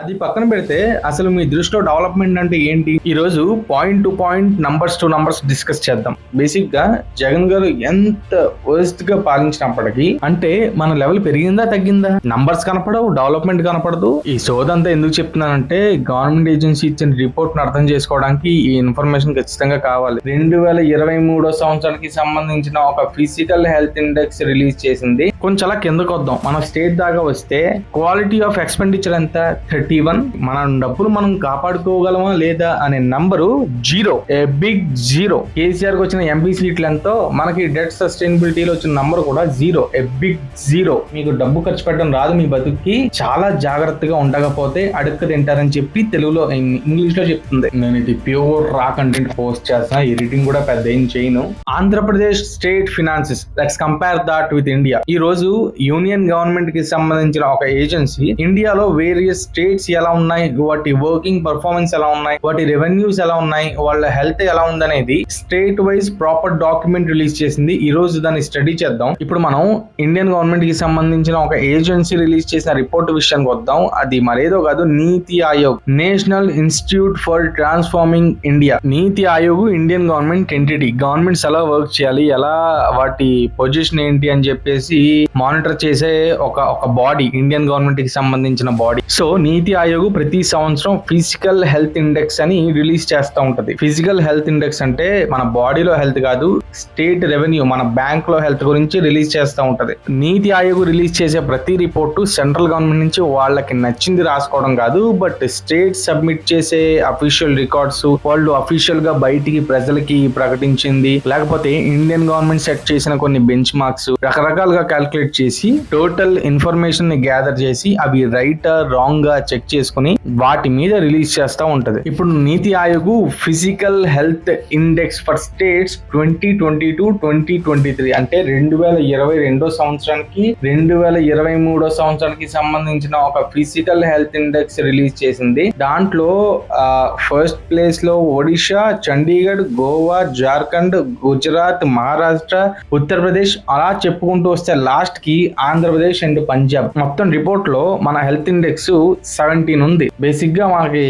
అది పక్కన పెడితే అసలు మీ దృష్టిలో డెవలప్మెంట్ అంటే ఏంటి? ఈ రోజు point to point numbers to numbers discuss చేద్దాం. బేసిక్గా జగన్ గారు ఎంత వర్స్ట్గా పాలించినప్పటికీ అంటే మన లెవెల్ పెరిగిందా తగ్గిందా? నంబర్స్ కనపడవు డెవలప్మెంట్ కనపడదు. ఈ సోదంతా ఎందుకు చెప్తున్నానంటే గవర్నమెంట్ ఏజెన్సీ ఇచ్చిన రిపోర్ట్ను అర్థం చేసుకోవడానికి ఈ ఇన్ఫర్మేషన్ ఖచ్చితంగా కావాలి. రెండు వేల ఇరవై మూడో సంవత్సరానికి సంబంధించిన ఒక ఫిజికల్ హెల్త్ ఇండెక్స్ రిలీజ్ చేసింది. కొంచెం అలా కిందకు వద్దాం మన స్టేట్ దాకా వస్తే క్వాలిటీ ఆఫ్ ఎక్స్పెండిచర్ ఎంత? థర్టీ వన్ మన డబ్బులు మనం కాపాడుకోగలమా లేదా అనే number zero. A big zero. కేసీఆర్కి వచ్చిన ఎంపీ సీట్లు ఎంతో మనకి డెట్ సస్టైనబిలిటీలో వచ్చిన నంబర్ కూడా జీరో. A big zero. మీకు డబ్బు ఖర్చు పెట్టడం రాదు మీ బతుక్కి. చాలా జాగ్రత్తగా ఉండకపోతే అడుక్క తింటారని చెప్పి తెలుగులో ఇంగ్లీష్లో చెప్తుంది. నేను ఇది ప్యూర్ రా కంటెంట్ పోస్ట్ చేస్తా. ఎడిటింగ్ కూడా పెద్ద ఏం చేయను. Andhra Pradesh state finances. Let's compare that with India. ఈ రోజు యూనియన్ గవర్నమెంట్కి సంబంధించిన ఒక ఏజెన్సీ ఇండియాలో వేరియస్ స్టేట్ రేట్స్ ఎలా ఉన్నాయి? వాటి వర్కింగ్ పర్ఫార్మెన్స్ ఎలా ఉన్నాయి? వాటి రెవెన్యూస్ ఎలా ఉన్నాయి? వాళ్ళ హెల్త్ ఎలా ఉందనేది state wise proper document release చేసింది. ఈ రోజు దాన్ని స్టడీ చేద్దాం. ఇప్పుడు మనం ఇండియన్ గవర్నమెంట్కి సంబంధించిన ఒక ఏజెన్సీ రిలీజ్ చేసిన రిపోర్ట్ విషయానికి వద్దాం. అది మరేదో కాదు NITI Aayog national institute for transforming India NITI Aayog Indian government entity governments ఎలా వర్క్ చేయాలి? ఎలా వాటి పొజిషన్ ఏంటి అని చెప్పేసి మానిటర్ చేసే ఒక ఒక బాడీ ఇండియన్ గవర్నమెంట్కి సంబంధించిన బాడీ సో నీతి నీతి ఆయోగ్ ప్రతి సంవత్సరం ఫిజికల్ హెల్త్ ఇండెక్స్ అని రిలీజ్ చేస్తూ ఉంటది. ఫిజికల్ హెల్త్ ఇండెక్స్ అంటే మన బాడీలో హెల్త్ కాదు స్టేట్ రెవెన్యూ మన బ్యాంక్లో హెల్త్ గురించి రిలీజ్ చేస్తూ ఉంటది. నీతి ఆయోగ్ రిలీజ్ చేసే ప్రతి రిపోర్టు సెంట్రల్ గవర్నమెంట్ నుంచి వాళ్ళకి నచ్చింది రాసుకోవడం కాదు బట్ స్టేట్ సబ్మిట్ చేసే అఫీషియల్ రికార్డ్స్ వాళ్ళు అఫీషియల్గా బయటికి ప్రజలకి ప్రకటించింది. లేకపోతే ఇండియన్ గవర్నమెంట్ సెట్ చేసిన కొన్ని బెంచ్ మార్క్స్ రకరకాలుగా క్యాల్కులేట్ చేసి టోటల్ ఇన్ఫర్మేషన్ని గ్యాదర్ చేసి అవి రైట్ రాంగ్గా చెక్ చేసుకుని వాటి మీద రిలీజ్ చేస్తూ ఉంటది. ఇప్పుడు NITI Aayog physical health index for states twenty twenty two twenty twenty three అంటే రెండు వేల ఇరవై రెండో సంవత్సరానికి రెండు వేల ఇరవై మూడో సంవత్సరానికి సంబంధించిన ఒక ఫిజికల్ హెల్త్ ఇండెక్స్ రిలీజ్ చేసింది. దాంట్లో ఫస్ట్ ప్లేస్లో ఒడిషా చండీగఢ్ గోవా జార్ఖండ్ గుజరాత్ మహారాష్ట్ర ఉత్తరప్రదేశ్ అలా చెప్పుకుంటూ వస్తే లాస్ట్కి ఆంధ్రప్రదేశ్ అండ్ పంజాబ్. మొత్తం రిపోర్ట్లో మన హెల్త్ ఇండెక్స్ సెవెంటీన్ ఉంది. బేసిక్గా మనకి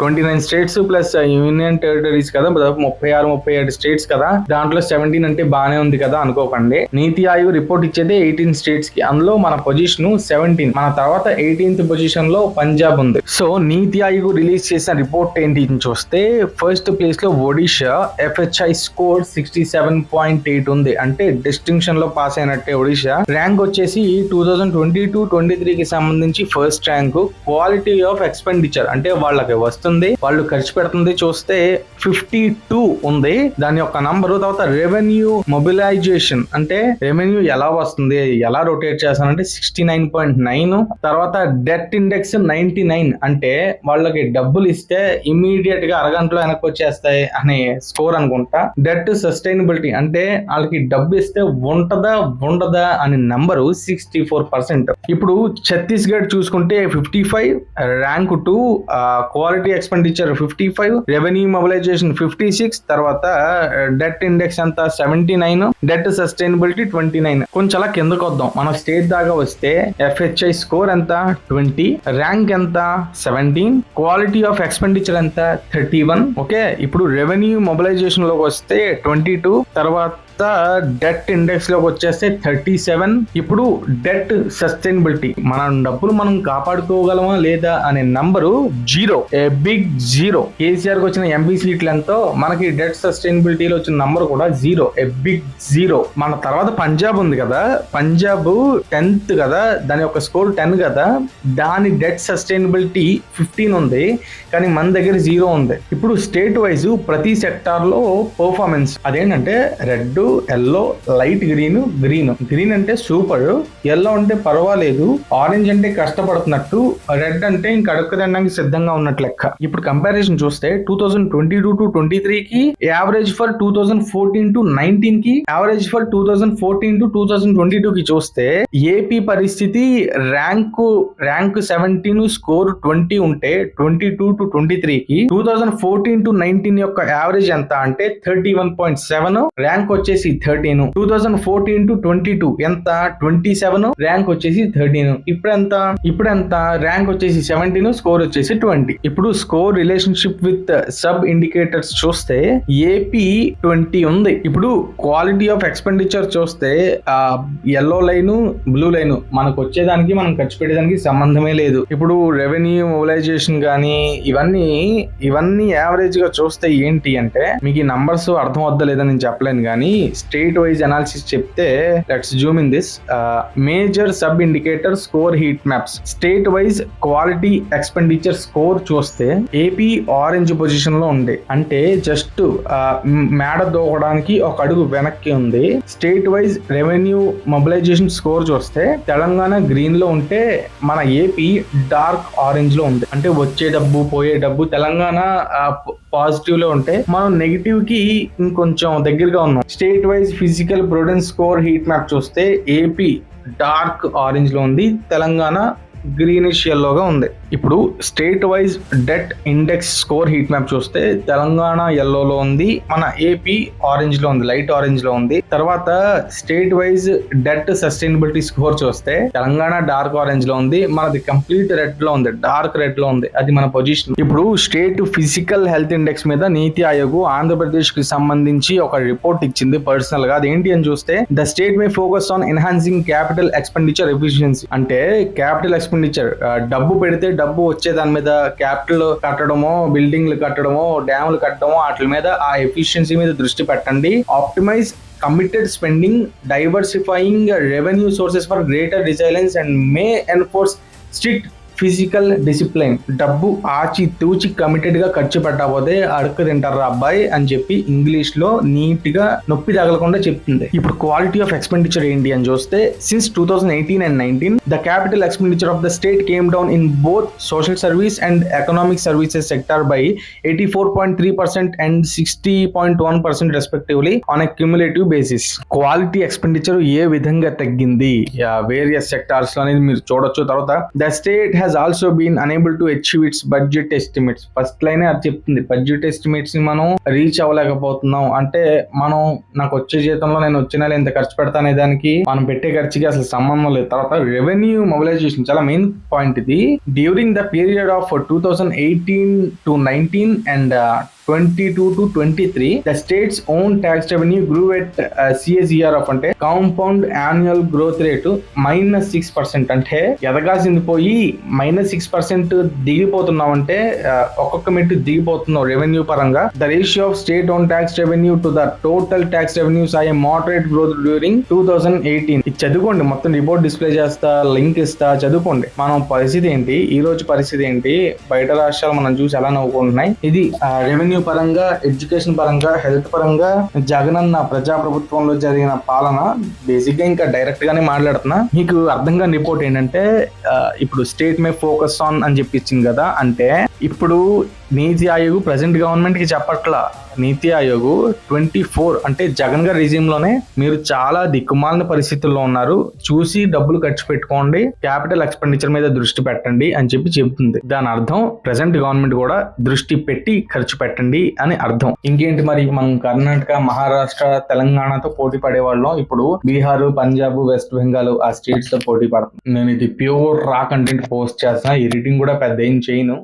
twenty nine states plus union territories కదా ముప్పై ఆరు ముప్పై ఏడు స్టేట్స్ కదా. దాంట్లో సెవెంటీన్ అంటే బానే ఉంది కదా అనుకోకండి. నీతి ఆయోగ్ రిపోర్ట్ ఇచ్చేది ఎయిటీన్ స్టేట్స్కి. అందులో మన పొజిషన్ సెవెంటీన్ మన తర్వాత ఎయిటీన్త్ పొజిషన్లో పంజాబ్ ఉంది. సో నీతి ఆయోగ్ రిలీజ్ చేసిన రిపోర్ట్ ఏంటి చూస్తే ఫస్ట్ ప్లేస్లో Odisha FHI score sixty seven point eight ఉంది. అంటే డిస్టింక్షన్లో పాస్ అయినట్టే ఒడిషా ర్యాంక్ వచ్చేసి two thousand twenty two twenty three కి సంబంధించి first rank quality of expenditure అంటే వాళ్ళకి వస్తుంది వాళ్ళు ఖర్చు పెడుతుంది చూస్తే ఫిఫ్టీ టూ ఉంది. దాని యొక్క నంబర్ తర్వాత రెవెన్యూ మొబిలైజేషన్ అంటే రెవెన్యూ ఎలా వస్తుంది ఎలా రొటేట్ చేస్తానంటే సిక్స్టీ నైన్ పాయింట్ నైన్ తర్వాత డెట్ ఇండెక్స్ నైన్టీ నైన్ అంటే వాళ్ళకి డబ్బులు ఇస్తే ఇమీడియట్గా అరగంటలో వెనక్కి వచ్చేస్తాయి అనే స్కోర్ అనుకుంటా. డెట్ సస్టైనబిలిటీ అంటే వాళ్ళకి డబ్బు ఇస్తే ఉంటదా ఉండదా అనే నంబరు సిక్స్టీ ఫోర్ పర్సెంట్ ఇప్పుడు ఛత్తీస్గఢ్ చూసుకుంటే fifty five rank two quality expenditure fifty five revenue mobilization fifty six తర్వాత డెట్ ఇండెక్స్ ఎంత? Seventy nine debt sustainability twenty nine. కొంచెం అలా కిందకు వద్దాం. మన స్టేట్ దాకా వస్తే ఎఫ్హెచ్ఐ స్కోర్ ఎంత? ట్వంటీ. ర్యాంక్ ఎంత? సెవెంటీన్. క్వాలిటీ ఆఫ్ ఎక్స్పెండిచర్ ఎంత? Thirty one. ఓకే? ఇప్పుడు రెవెన్యూ మొబిలైజేషన్లోకి వస్తే ట్వంటీ టూ తర్వాత డెట్ ఇండెక్స్లోకి వచ్చేస్తే థర్టీ సెవెన్ ఇప్పుడు డెట్ సస్టైనబిలిటీ మన డబ్బులు మనం కాపాడుకోగలమా లేదా అనే number zero a big zero KCR వచ్చిన ఎంపీ సీట్లు మనకి డెట్ సస్టైనబిలిటీలో వచ్చిన నంబర్ కూడా జీరో ఏ బిగ్ జీరో మన తర్వాత పంజాబ్ ఉంది కదా పంజాబ్ టెన్త్ కదా దాని యొక్క స్కోర్ టెన్ కదా దాని డెట్ సస్టైనబిలిటీ ఫిఫ్టీన్ ఉంది కానీ మన దగ్గర జీరో ఉంది. ఇప్పుడు స్టేట్ వైజ్ ప్రతి సెక్టార్లో పర్ఫార్మెన్స్ అదేంటంటే red yellow light green green green అంటే సూపర్ ఎల్లో అంటే పర్వాలేదు. ఆరెంజ్ అంటే కష్టపడుతున్నట్టు. రెడ్ అంటే ఇంక అడుక్కు తినడానికి సిద్ధంగా ఉన్నట్టు లెక్క. ఇప్పుడు కంపారిజన్ చూస్తే two thousand twenty two to twenty three కి average for two thousand fourteen to నైన్టీన్కి average for two thousand fourteen to two thousand twenty two కి చూస్తే ఏపీ పరిస్థితి rank rank seventeen score twenty ఉంటే twenty two to twenty three కి two thousand fourteen to nineteen యొక్క average ఎంత అంటే thirty one point seven rank వచ్చేసి వచ్చేసి thirteen two thousand fourteen to twenty two ఎంత? ట్వంటీ సెవెన్ ర్యాంక్ వచ్చేసి thirteen ఇప్పుడు ఎంత ఇప్పుడు ఎంత ర్యాంక్ వచ్చేసి సెవెంటీన్ స్కోర్ వచ్చేసి ట్వంటీ ఇప్పుడు score relationship with sub indicators చూస్తే ఏపీ ట్వంటీ ఉంది. ఇప్పుడు క్వాలిటీ ఆఫ్ ఎక్స్పెండిచర్ చూస్తే ఎల్లో లైన్ బ్లూ లైన్ మనకు వచ్చేదానికి మనం ఖర్చు పెట్టేదానికి సంబంధమే లేదు. ఇప్పుడు రెవెన్యూ మొబిలైజేషన్ కానీ ఇవన్నీ ఇవన్నీ యావరేజ్గా చూస్తే ఏంటి అంటే మీకు ఈ నంబర్స్ అర్థం వద్దలేదని నేను చెప్పలేను కానీ స్టేట్ వైజ్ అనాలిసిస్ చెప్తే let's zoom in this major sub indicator score heat maps state wise quality expenditure score చూస్తే ఏపీ ఆరెంజ్ పొజిషన్లో ఉంది అంటే జస్ట్ uh, మేడ దూకడానికి ఒక అడుగు వెనక్కి ఉంది. State wise revenue mobilization score చూస్తే తెలంగాణ గ్రీన్లో ఉంటే మన ఏపీ డార్క్ ఆరెంజ్లో ఉంది. అంటే వచ్చే డబ్బు పోయే డబ్బు తెలంగాణ uh, పాజిటివ్లో ఉంటే మనం నెగిటివ్కి ఇంకొంచెం దగ్గరగా ఉన్నాం. State wise physical prudence score heat map చూస్తే ఏపీ డార్క్ ఆరెంజ్లో ఉంది. తెలంగాణ గ్రీనిష్ ఎల్లోగా ఉంది. ఇప్పుడు state wise debt index score heat map చూస్తే తెలంగాణ ఎల్లోలో ఉంది మన ఏపీ ఆరెంజ్లో ఉంది లైట్ ఆరెంజ్లో ఉంది. తర్వాత state wise debt sustainability score చూస్తే తెలంగాణ డార్క్ ఆరెంజ్లో ఉంది మనది కంప్లీట్ రెడ్లో ఉంది డార్క్ రెడ్లో ఉంది అది మన పొజిషన్ ఇప్పుడు స్టేట్ ఫిజికల్ హెల్త్ ఇండెక్స్ మీద నీతి ఆయోగ్ ఆంధ్రప్రదేశ్కి సంబంధించి ఒక రిపోర్ట్ ఇచ్చింది పర్సనల్గా. అదేంటి అని చూస్తే the state may focus on enhancing capital expenditure efficiency అంటే క్యాపిటల్ ఎక్స్పెండిచర్ డబ్బు పెడితే డబ్బు వచ్చే దాని మీద క్యాపిటల్ కట్టడమో బిల్డింగ్లు కట్టడమో డ్యాములు కట్టడమో వాటి మీద ఆ ఎఫిషియన్సీ మీద దృష్టి పెట్టండి. Optimize committed spending diversifying revenue sources for greater resilience and may enforce strict physical discipline. డబ్బు ఆచి తూచి కమిటెడ్గా ఖర్చు పెట్టకపోతే అడుక్కు తింటారు అబ్బాయి అని చెప్పి ఇంగ్లీష్లో నీట్గా నొప్పి తగలకుండా చెప్తుంది. ఇప్పుడు క్వాలిటీ ఆఫ్ ఎక్స్పెండిచర్ ఏంటి అని చూస్తే since two thousand eighteen and nineteen the capital expenditure of the state came down in both social service and economic services sector by eighty four point three percent and sixty point one percent respectively on a cumulative basis quality expenditure ఏ విధంగా తగ్గింది? Various sectors అనేది మీరు చూడొచ్చు. తర్వాత the state has also been enable to achieve its budget estimates first line అది చెప్తుంది. Budget ఎస్టిమేట్స్ని మనం reach అవ్వలేకపోతున్నాం. అంటే మనం నాకు వచ్చే జీతంలో నేను వచ్చిన నెల ఎంత ఖర్చు పెడతానే దానికి మనం పెట్టే ఖర్చుకి అసలు సంబంధం లేదు. తర్వాత రెవెన్యూ మొబిలైజేషన్ చాలా మెయిన్ పాయింట్ ఇది. During the period of two thousand eighteen to nineteen and twenty two to twenty three the state's own tax revenue grew at CAGR of అంటే compound annual growth rate minus six percent. అంటే ఎదగాల్సింది పోయి minus six percent దిగిపోతున్నాం అంటే uh, ఒక్కొక్క మెట్టు దిగిపోతున్నాం revenue పరంగా. The ratio of state own tax revenue to the total tax revenues I moderate growth during two thousand eighteen ఇది చదువుకోండి మొత్తం రిపోర్ట్ డిస్ప్లే చేస్తా లింక్ ఇస్తా చదువుకోండి. మనం పరిస్థితి ఏంటి? ఈ రోజు పరిస్థితి ఏంటి? బయట రాష్ట్రాలు మనం చూసి ఎలా నవ్వుకుంటున్నాయి? ఇది uh, రెవెన్యూ పరంగా ఎడ్యుకేషన్ పరంగా హెల్త్ పరంగా జగనన్న ప్రజా ప్రభుత్వంలో జరిగిన పాలన బేసిక్గా ఇంకా డైరెక్ట్ గానే మాట్లాడుతున్నా. మీకు అర్థం కాని రిపోర్ట్ ఏంటంటే ఇప్పుడు స్టేట్ మే ఫోకస్ ఆన్ అని చెప్పించింది కదా అంటే ఇప్పుడు నీతి ఆయోగ్ ప్రజెంట్ గవర్నమెంట్కి చెప్పట్లా. నీతి ఆయోగ్ ట్వంటీ ఫోర్ అంటే జగన్ గారి రిజిమ్లోనే మీరు చాలా దిక్కుమాలిన పరిస్థితుల్లో ఉన్నారు. చూసి డబ్బులు ఖర్చు పెట్టుకోండి క్యాపిటల్ ఎక్స్పెండిచర్ మీద దృష్టి పెట్టండి అని చెప్పి చెబుతుంది. దాని అర్థం ప్రజెంట్ గవర్నమెంట్ కూడా దృష్టి పెట్టి ఖర్చు పెట్టండి అని అర్థం. ఇంకేంటి మరి మనం కర్ణాటక మహారాష్ట్ర తెలంగాణతో పోటీ పడే వాళ్ళం ఇప్పుడు బీహార్ పంజాబ్ వెస్ట్ బెంగాల్ ఆ స్టేట్స్తో పోటీ పడుతుంది నేను ఇది ప్యూర్ రా కంటెంట్ పోస్ట్ చేస్తున్నా ఎడిటింగ్ కూడా పెద్ద ఏం చేయను.